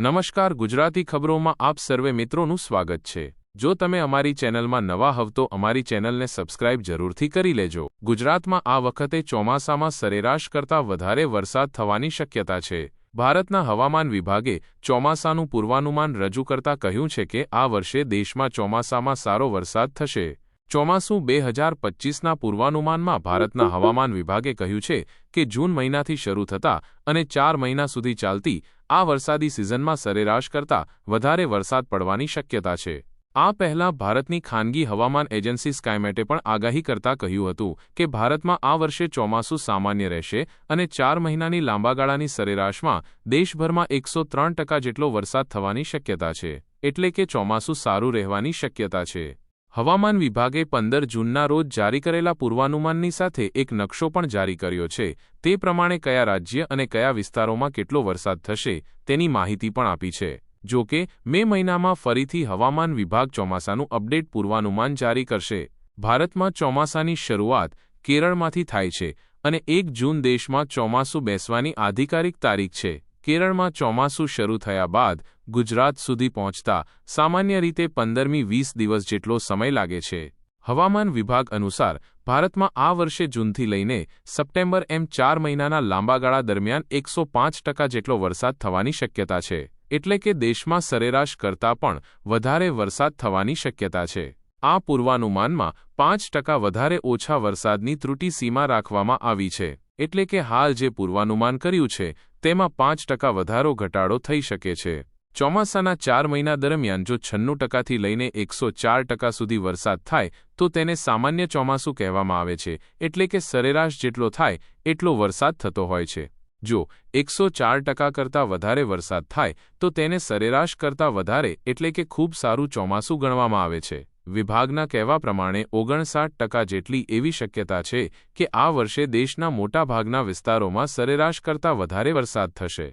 નમસ્કાર ગુજરાતી ખબરોમાં આપ સર્વે મિત્રોનું સ્વાગત છે. જો તમે અમારી ચેનલમાં નવા હવ તો અમારી ચેનલને સબસ્ક્રાઇબ જરૂરથી કરી લેજો. ગુજરાતમાં આ વખતે ચોમાસામાં સરેરાશ કરતાં વધારે વરસાદ થવાની શક્યતા છે. ભારતના હવામાન વિભાગે ચોમાસાનું પૂર્વાનુમાન રજૂ કરતા કહ્યું છે કે આ વર્ષે દેશમાં ચોમાસામાં સારો વરસાદ થશે. ચોમાસું બે હજાર પચ્ચીસના પૂર્વાનુમાનમાં ભારતના હવામાન વિભાગે કહ્યું છે કે જૂન મહિનાથી શરૂ થતા અને ચાર મહિના સુધી ચાલતી આ વરસાદી સિઝનમાં સરેરાશ કરતાં વધારે વરસાદ પડવાની શક્યતા છે. આ પહેલાં ભારતની ખાનગી હવામાન એજન્સી સ્કાયમેટે પણ આગાહી કરતા કહ્યું હતું કે ભારતમાં આ વર્ષે ચોમાસું સામાન્ય રહેશે અને ચાર મહિનાની લાંબાગાળાની સરેરાશમાં દેશભરમાં એકસો ત્રણ ટકા જેટલો વરસાદ થવાની શક્યતા છે. એટલે કે ચોમાસું સારું રહેવાની શક્યતા છે. હવામાન વિભાગે પંદર જૂનના રોજ જારી કરેલા પૂર્વાનુમાનની સાથે એક નકશો પણ જારી કર્યો છે. તે પ્રમાણે કયા રાજ્ય અને કયા વિસ્તારોમાં કેટલો વરસાદ થશે તેની માહિતી પણ આપી છે. જો કે, મે મહિનામાં ફરીથી હવામાન વિભાગ ચોમાસાનું અપડેટ પૂર્વાનુમાન જારી કરશે. ભારતમાં ચોમાસાની શરૂઆત કેરળમાંથી થાય છે અને એક જૂન દેશમાં ચોમાસું બેસવાની આધિકારિક તારીખ છે. કેરળમાં ચોમાસું શરૂ થયા બાદ ગુજરાત સુધી પહોંચતા સામાન્ય રીતે પંદરમી વીસ દિવસ જેટલો સમય લાગે છે. હવામાન વિભાગ અનુસાર, ભારતમાં આ વર્ષે જૂનથી લઈને સપ્ટેમ્બર એમ ચાર મહિનાના લાંબાગાળા દરમિયાન એકસો પાંચ ટકા જેટલો વરસાદ થવાની શક્યતા છે. એટલે કે દેશમાં સરેરાશ કરતાં પણ વધારે વરસાદ થવાની શક્યતા છે. આ પૂર્વાનુમાનમાં પાંચ ટકા વધારે ઓછા વરસાદની ત્રુટી સીમા રાખવામાં આવી છે. એટલે કે હાલ જે પૂર્વાનુમાન કર્યું છે, તેમાં પાંચ ટકા વધારો ઘટાડો થઈ શકે છે. ચોમાસાના ચાર મહિના દરમિયાન જો છન્નું ટકાથી લઈને એકસો ચાર ટકા સુધી વરસાદ થાય, તો તેને સામાન્ય ચોમાસું કહેવામાં આવે છે, એટલે કે સરેરાશ જેટલો થાય, એટલો વરસાદ થતો હોય છે. જો એકસો ચાર ટકા કરતાં વધારે વરસાદ થાય, તો તેને સરેરાશ કરતાં વધારે, એટલે કે ખૂબ સારું ચોમાસું ગણવામાં આવે છે. વિભાગના કહેવા પ્રમાણે ઓગણસાઠ ટકા જેટલી એવી શક્યતા છે કે આ વર્ષે દેશના મોટાભાગના વિસ્તારોમાં સરેરાશ કરતાં વધારે વરસાદ થશે.